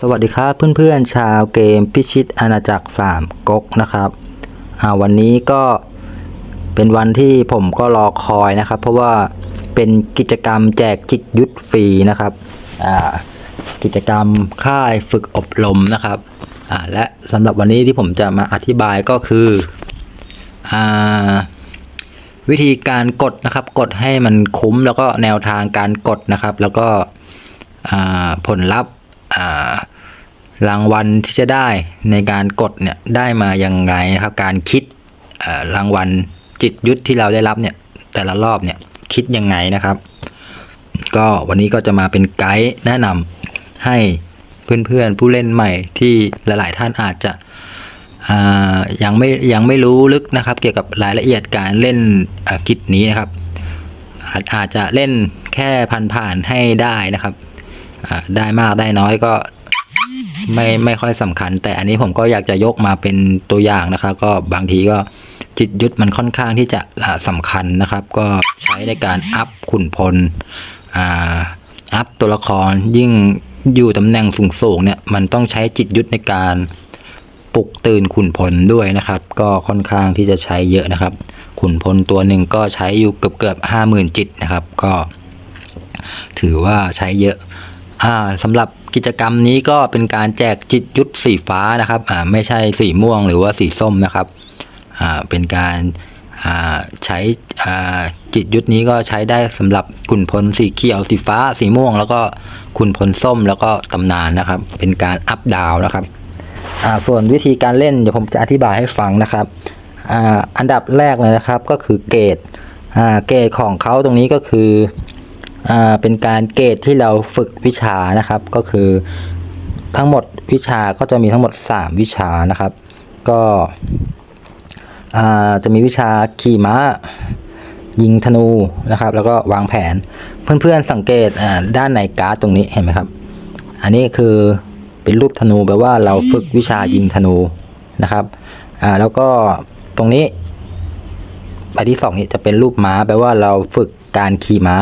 สวัสดีครับเพื่อนๆชาวเกมพิชิตอาณาจักร3ก๊กนะครับวันนี้ก็เป็นวันที่ผมก็รอคอยนะครับ เพราะว่าเป็นกิจกรรมแจกจิตยุทธฟรีนะครับกิจกรรมค่ายฝึกอบรมนะครับและสำหรับวันนี้ที่ผมจะมาอธิบายก็คืออวิธีการกดนะครับกดให้มันคุ้มแล้วก็แนวทางการกดนะครับ แล้วก็ผลลัพธ์ รางวัลที่จะได้ในการกดเนี่ยได้มาอย่างไรนะครับ การคิดารางวัลจิตยุทธที่เราได้รับเนี่ยแต่ละรอบเนี่ยคิดยังไงนะครับ ก็วันนี้ก็จะมาเป็นไกด์แนะนำให้เพื่อนๆผู้เล่นใหม่ที่หลายๆท่านอาจจะยังไม่ยังไม่รู้ลึกนะครับ เกี่ยวกับรายละเอียดการเล่นกิจนี้นะครับอาจอาจจะเล่นแค่ผ่านๆให้ได้นะครับ ได้มากได้น้อยก็ไม่ไม่ค่อยสำคัญ แต่อันนี้ผมก็อยากจะยกมาเป็นตัวอย่างนะครับ ก็บางทีก็จิตยุทธมันค่อนข้างที่จะอ่าสำคัญนะครับ ก็ใช้ในการอัพขุนพลอัพตัวละครยิ่งอยู่ตำแหน่งสูงๆเนี่ยมันต้องใช้จิตยุทธในการปลุกตื่นขุนพลด้วยนะครับ ก็ค่อนข้างที่จะใช้เยอะนะครับ ขุนพลตัวหนึ่งก็ใช้อยู่เกือบเกือบห้าหมื่นจิตนะครับ ก็ถือว่าใช้เยอะ สำหรับกิจกรรมนี้ก็เป็นการแจกจิตยุทธสีฟ้านะครับไม่ใช่สีม่วงหรือว่าสีส้มนะครับเป็นการใช้จิตยุทธนี้ก็ใช้ได้สำหรับขุนพลสีเขียวสีฟ้า สีม่วง แล้วก็ขุนพลส้มแล้วก็ตำนานนะครับ เป็นการอัพดาวนะครับส่วนวิธีการเล่นเดี๋ยวผมจะอธิบายให้ฟังนะครับอ,อันดับแรกเลยนะครับก็คือเกรดเกรดของเขาตรงนี้ก็คือ เป็นการเกรดที่เราฝึกวิชานะครับ ก็คือทั้งหมดวิชาก็จะมีทั้งหมด 3 วิชานะครับ ก็จะมีวิชาขี่ม้า ยิงธนูนะครับ แล้วก็วางแผนเพื่อนๆสังเกตด้านในการ์ดตรงนี้เห็นไหมครับ อันนี้คือเป็นรูปธนูแปลว่าเราฝึกวิชายิงธนูนะครับแล้วก็ตรงนี้ใบที่สองนี้จะเป็นรูปม้าแปลว่าเราฝึกการขี่ม้า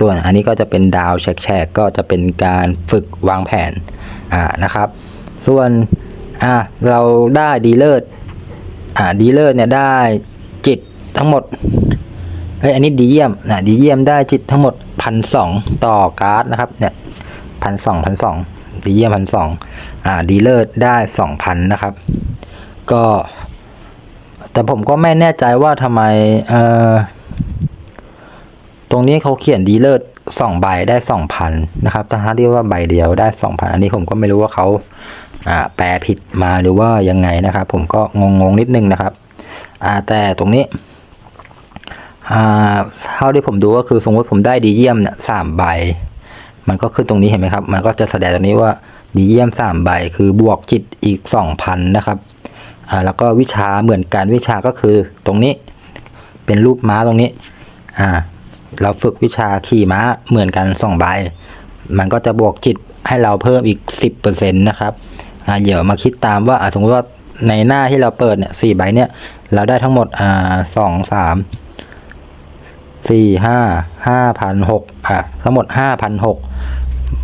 ตัวนอันนี้ก็จะเป็นดาวแฉกๆก็จะเป็นการฝึกวางแผนอ่านะครับ ส่วนอ่าเราได้ดีเลอ่าดีเลิศเนี่ยได้จิตทั้งหมดเฮ้ยอันนี้ดีเยี่ยมนะดีเยี่ยมได้จิตทั้งหมดพันสองต่อการ์ดนะครับเนี่ยพันสองพันสองดีเยี่ยมพันสองอ่าดีเลิศได้สองพันนะครับ ก็ แต่ผมก็ไม่แน่ใจว่าทำไมเอ่อ ตรงนี้เขาเขียนดีเลิศสองใบได้สองพันนะครับทั้งที่ว่าใบเดียวได้สองพันอันนี้ผมก็ไม่รู้ว่าเขาแปลผิดมาหรือว่ายังไงนะครับ ผมก็งงๆนิดนึงนะครับแต่ตรงนี้เท่าที่ผมดูก็คือสมมติผมได้ดีเยี่ยมเนี่ยสามใบ มันก็ขึ้นตรงนี้เห็นไหมครับ มันก็จะแสดงตรงนี้ว่าดีเยี่ยมสามใบคือบวกจิตอีกสองพันนะครับแล้วก็วิชาเหมือนกันวิชาก็คือตรงนี้เป็นรูปม้าตรงนี้อ่า เราฝึกวิชาขี่ม้าเหมือนกันสองใบ มันก็จะบวกจิตให้เราเพิ่มอีกสิบเปอร์เซ็นต์นะครับเดี๋ยวมาคิดตามว่าอ่าสมมติว่าในหน้าที่เราเปิดเนี่ยสี่ใบเนี่ย เราได้ทั้งหมดอ่าสองสามสี่ห้าห้าพันหกอะทั้งหมดห้าพันหก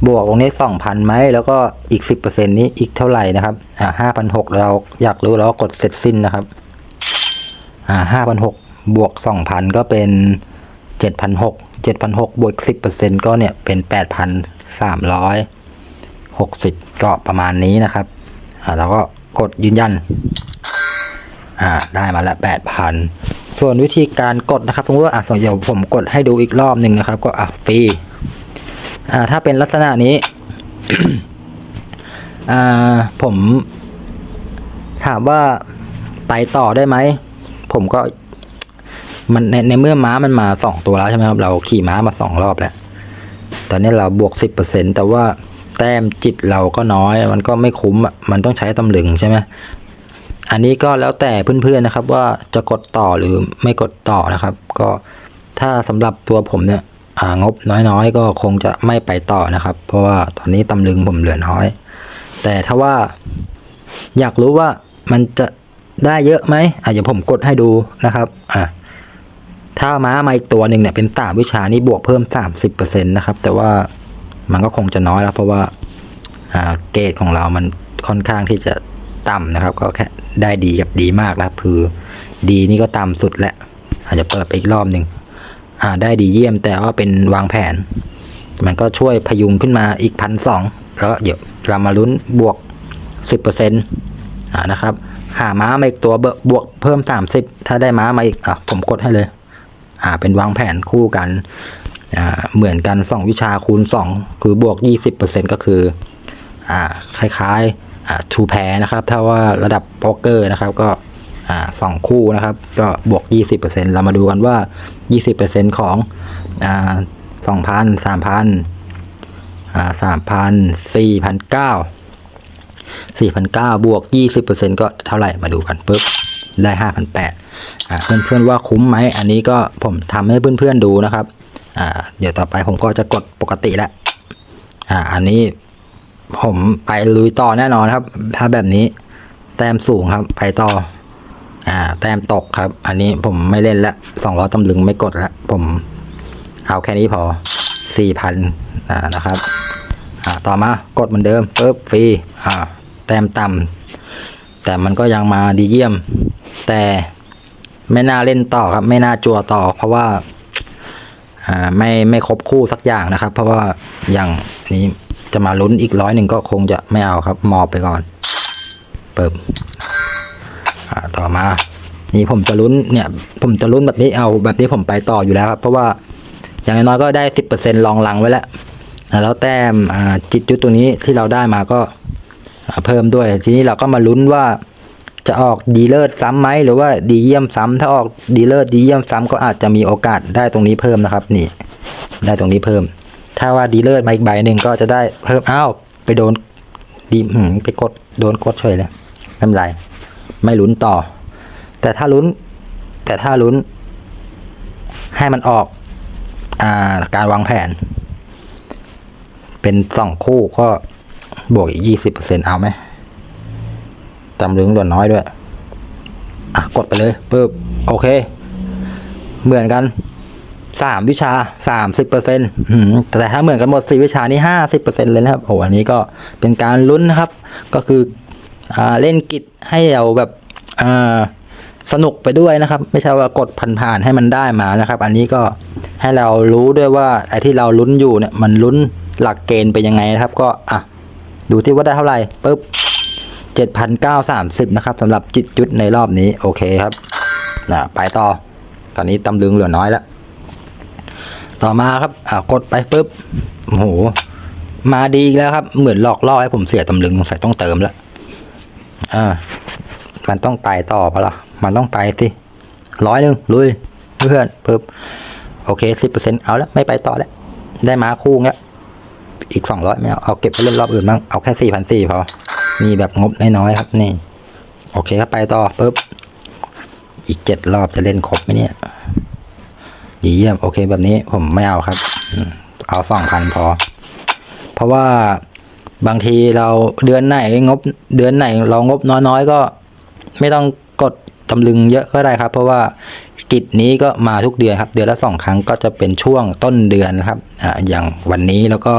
บวกตรงนี้สองพันไหมแล้วก็อีกสิบเปอร์เซ็นนี้อีกเท่าไหร่นะครับอ่าห้าพันหกเราอยากรู้เราก็กดเสร็จสิ้นนะครับอ่าห้าพันหกบวกสองพันก็เป็น เจ็ดพันหกเจ็ดพันหกบวกสิบเปอร์เซ็นก็เนี่ยเป็นแปดพันสามร้อยหกสิบก็ประมาณนี้นะครับอ่าเราก็กดยืนยันอ่าได้มาละแปดพันส่วนวิธีการกดนะครับสมมติว่าอะส่วนเดี๋ยวผมกดให้ดูอีกรอบหนึ่งนะครับ ก็อะฟรีอ่าถ้าเป็นลักษณะนี้อ่าผมถามว่าไปต่อได้ไหม ผมก็ มันในในเมื่อม้ามันมาสองตัวแล้วใช่ไหมครับ เราขี่ม้ามาสองรอบแล้ว ตอนนี้เราบวกสิบเปอร์เซ็นแต่ว่าแต้มจิตเราก็น้อย มันก็ไม่คุ้มอะมันต้องใช้ตำลึงใช่ไหมอันนี้ก็แล้วแต่เพื่อนๆนะครับ ว่าจะกดต่อหรือไม่กดต่อนะครับ ก็ถ้าสำหรับตัวผมเนี่ยงบน้อยๆ ก็คงจะไม่ไปต่อนะครับ เพราะว่าตอนนี้ตำลึงผมเหลือน้อย แต่ถ้าว่าอยากรู้ว่ามันจะได้เยอะไหมอะเดี๋ยวผมกดให้ดูนะครับ อะ ถ้าม้ามาอีกตัวหนึ่งเนี่ยเป็นสามวิชานี่บวกเพิ่มสามสิบเปอร์เซ็นต์นะครับ แต่ว่ามันก็คงจะน้อยแล้ว เพราะว่าเกรดของเรามันค่อนข้างที่จะต่ำนะครับ ก็แค่ได้ดีกับดีมากนะคือดีนี่ก็ต่ำสุดแหละอาจจะเปิดไปอีกรอบหนึ่งได้ดีเยี่ยมแต่ว่าเป็นวางแผน มันก็ช่วยพยุงขึ้นมาอีกพันสองแล้วเดี๋ยวเรามาลุ้นบวกสิบเปอร์เซ็นต์นะครับ หาม้ามาอีกตัวเบอร์บวกเพิ่มสามสิบถ้าได้ม้ามาอีกอะผมกดให้เลย อ่าเป็นวางแผนคู่กันอ่าเหมือนกันสองวิชาคูณสองคือบวกยี่สิบเปอร์เซ็นก็คืออ่าคล้ายๆอ่าทูแพรนะครับ ถ้าว่าระดับโป๊กเกอร์นะครับก็อ่าสองคู่นะครับ ก็บวก 20%เรามาดูกันว่า 20%ของอ่าสองพันสามพันอ่าสามพันสี่พันเก้าสี่พันเก้าบวก20%ก็เท่าไหร่มาดูกันปุ๊บได้ห้าพันแปด เพื่อนๆว่าคุ้มไหมอันนี้ก็ผมทำให้เพื่อนๆดูนะครับเดี๋ยวต่อไปผมก็จะกดปกติแล้วอันนี้ผมไปลุยต่อแน่นอนครับ ถ้าแบบนี้แต้มสูงครับไปต่ออ่าแต้มตกครับ อันนี้ผมไม่เล่นละสองร้อยตำลึงไม่กดละผมเอาแค่นี้พอสี่พันนะครับอ่าต่อมากดเหมือนเดิมปุ๊บฟรีอ่าแต้มต่ำแต่มันก็ยังมาดีเยี่ยม แต่ ไม่น่าเล่นต่อครับ ไม่น่าจัวต่อ เพราะว่าไม่ไม่ครบคู่สักอย่างนะครับ เพราะว่าอย่างนี้จะมาลุ้นอีกร้อยหนึ่งก็คงจะไม่เอาครับมอบไปก่อน เปิบอ่าต่อมา นี่ผมจะลุ้นเนี่ย ผมจะลุ้นแบบนี้เอาแบบนี้ผมไปต่ออยู่แล้วครับ เพราะว่าอย่างน้อยก็ได้สิบเปอร์เซ็นต์ลองลังไว้แล้วแล้วแต้มจิตยุทธตัวนี้ที่เราได้มาก็เพิ่มด้วย ทีนี้เราก็มาลุ้นว่า จะออกดีเลิศซ้ำไหมหรือว่าดีเยี่ยมซ้ำถ้าออกดีเลิศดีเยี่ยมซ้ำก็อาจจะมีโอกาสได้ตรงนี้เพิ่มนะครับ นี่ ได้ตรงนี้เพิ่ม ถ้าว่าดีเลิศมาอีกใบหนึ่งก็จะได้เพิ่มอ้าวไปโดนดีหืไปกดโดนกดเฉยเลยไม่เป็นไร ไม่ลุ้นต่อ แต่ถ้าลุ้น แต่ถ้าลุ้น ให้มันออกอ่าการวางแผน เป็นสองคู่ก็บวกอีกยี่สิบเปอร์เซ็นเอาไหมำลึงเหลือน้อยด้วย อะ กดไปเลยปึ๊บโอเค เหมือนกันสามวิชาสามสิบเปอร์เซ็นต์แต่ถ้าเหมือนกันหมดสี่วิชานี่ห้าสิบเปอร์เซ็นต์เลยนะครับโอ้อันนี้ก็เป็นการลุ้นนะครับ ก็คืออ่าเล่นกิจให้เราแบบอ่าสนุกไปด้วยนะครับ ไม่ใช่ว่ากดผ่านๆให้มันได้มานะครับ อันนี้ก็ให้เรารู้ด้วยว่าไอ้ที่เราลุ้นอยู่เนี่ยมันลุ้นหลักเกณฑ์เป็นยังไงนะครับ ก็อะดูที่ว่าได้เท่าไหร่ปุ๊บ เจ็ดพันเก้าสามสิบนะครับสำหรับจิตจุดในรอบนี้ โอเคครับอ่าไปต่อ ตอนนี้ตำลึงเหลือน้อยแล้ว ต่อมาครับอ่ากดไปปุ๊บโอ้โหมาดีแล้วครับ เหมือนหลอกล่อให้ผมเสียตำลึงสงสัยต้องเติมแล้วอ่ามันต้องไปต่อปะล่ะมันต้องไปสิร้อยหนึ่งลุยเพื่อนปุ๊บโอเคสิบเปอร์เซ็นเอาแล้วไม่ไปต่อแล้ว ได้มาคู่แล้วอีกสองร้อยไม่เอาเอาเก็บไปเล่นรอบอื่นบ้างเอาแค่สี่พันสี่พอ มีแบบงบน้อยๆครับนี่ โอเคครับไปต่อปุ๊บ อีกเจ็ดรอบจะเล่นครบไหมเนี่ยดีเยี่ยมโอเคแบบนี้ผมไม่เอาครับ เอาสองพันพอ เพราะว่าบางทีเราเดือนไหนงบเดือนไหนเรางบน้อยๆก็ไม่ต้องกดตำลึงเยอะก็ได้ครับ เพราะว่ากิจนี้ก็มาทุกเดือนครับ เดือนละสองครั้งก็จะเป็นช่วงต้นเดือนนะครับอ่าอย่างวันนี้แล้วก็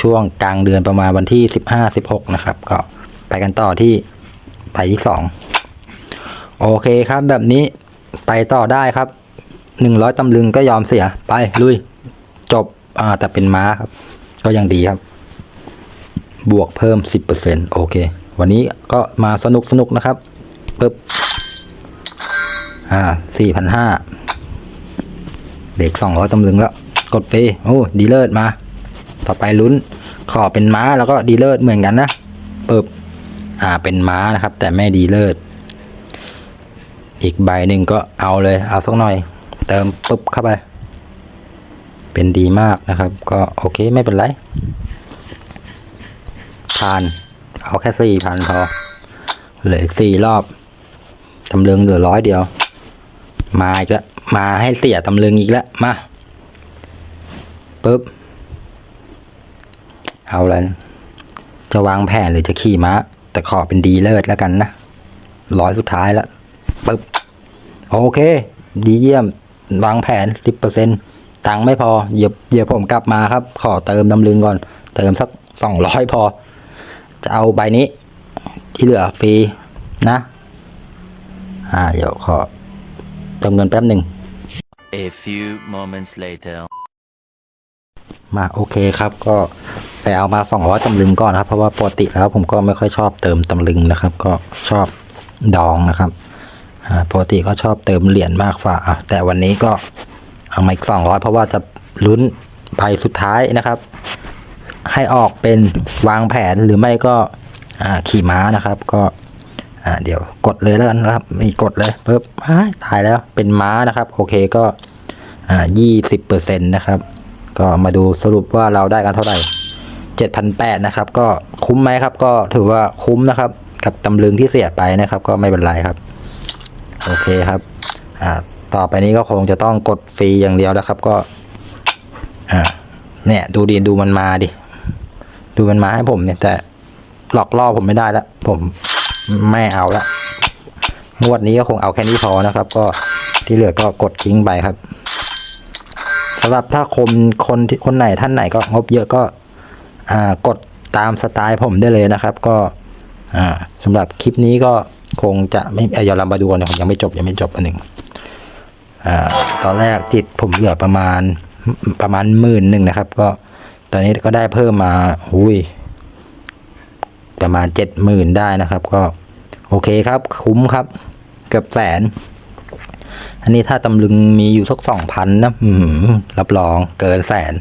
ช่วงกลางเดือนประมาณวันที่สิบห้าสิบหกนะครับก็ ไปกันต่อที่ไปที่สองโอเคครับแบบนี้ไปต่อได้ครับหนึ่งร้อยตำลึงก็ยอมเสียไปลุย จบอ่าแต่เป็นม้าครับ ก็ยังดีครับ บวกเพิ่มสิบเปอร์เซ็นโอเค วันนี้ก็มาสนุกสนุกนะครับปึ๊บอ่าสี่พันห้าเด็กสองร้อยตำลึงแล้ว กดไปโอ้ดีเลิศมา ต่อไปลุ้น ขอเป็นม้าแล้วก็ดีเลิศเหมือนกันนะปึ๊บ อ่าเป็นม้านะครับ แต่ไม่ดีเลิศอีกใบหนึ่งก็เอาเลยเอาสักหน่อย เติมปึ๊บเข้าไป เป็นดีมากนะครับ ก็โอเคไม่เป็นไรผ่านเอาแค่สี่พันพอเหลืออีกสี่รอบตำลึงเหลือร้อยเดียว มาอีกแล้วมาให้เสียตำลึงอีกแล้วมาปุ๊บเอาแล้วจะวางแผนหรือจะขี่ม้า แต่ขอเป็นดีเลิศแล้วกันนะร้อยสุดท้ายแล้วปุ๊บโอเค ดีเยี่ยม วางแผนสิบเปอร์เซ็นตังค์ไม่พอเดี๋ยวเดี๋ยวผมกลับมาครับ ขอเติมตำลึงก่อน เติมสักสองร้อยพอ จะเอาใบนี้ ที่เหลือฟรีนะ อ่า เดี๋ยวขอเติมเงินแป๊บหนึ่ง A few moments later. มาโอเคครับ ก็ไปเอามา200ตำลึงก่อนครับเพราะว่าปกติแล้วผมก็ไม่ค่อยชอบเติมตำลึงนะครับ ก็ชอบดองนะครับปกติก็ชอบเติมเหรียญมากกว่าแต่วันนี้ก็เอามาอีก200 เพราะว่าจะลุ้นใบสุดท้ายนะครับ ให้ออกเป็นวางแผนหรือไม่ก็ขี่ม้านะครับ ก็เดี๋ยวกดเลยแล้วกันนะครับมีกดเลยปึ๊บตายแล้วเป็นม้านะครับ โอเคก็ยี่สิบเปอร์เซ็นต์นะครับ ก็มาดูสรุปว่าเราได้กันเท่าไหร่เจ็ดพันะครับ ก็คุ้มไหมครับ ก็ถือว่าคุ้มนะครับ กับตำลึงที่เสียไปนะครับ ก็ไม่เป็นไรครับ โอเคครับ อ่า ต่อไปนี้ก็คงจะต้องกดฟรีอย่างเดียวแล้วครับ ก็ อ่า เนี่ย ดูดีดูมันมาดิ ดูมันมาให้ผมเนี่ย แต่หลอกล่อผมไม่ได้ละผมไม่เอาละงวดนี้ก็คงเอาแค่นี้พอนะครับ ก็ที่เหลือก็กดทิ้งไปครับำหรับถ้าคนคนคนไหนท่านไหนก็งบเยอะก็กดตามสไตล์ผมได้เลยนะครับ ก็อ่าสำหรับคลิปนี้ก็คงจะไม่เออย่าลำบาดูนะยังไม่จบยังไม่จบอันหนึ่งอตอนแรกจิตผมเหลือประมาณประมาณหมื่นหนึ่งนะครับ ก็ตอนนี้ก็ได้เพิ่มมาหุยประมาณเจ็ดหมื่นได้นะครับ ก็โอเคครับ คุ้มครับ เกือบแสน อันนี้ถ้าตำลึงมีอยู่สักสองพันนะรับรองเกินแสน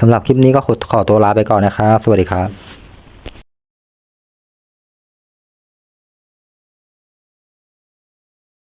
สำหรับคลิปนี้ก็ขอตัวลาไปก่อนนะครับ สวัสดีครับ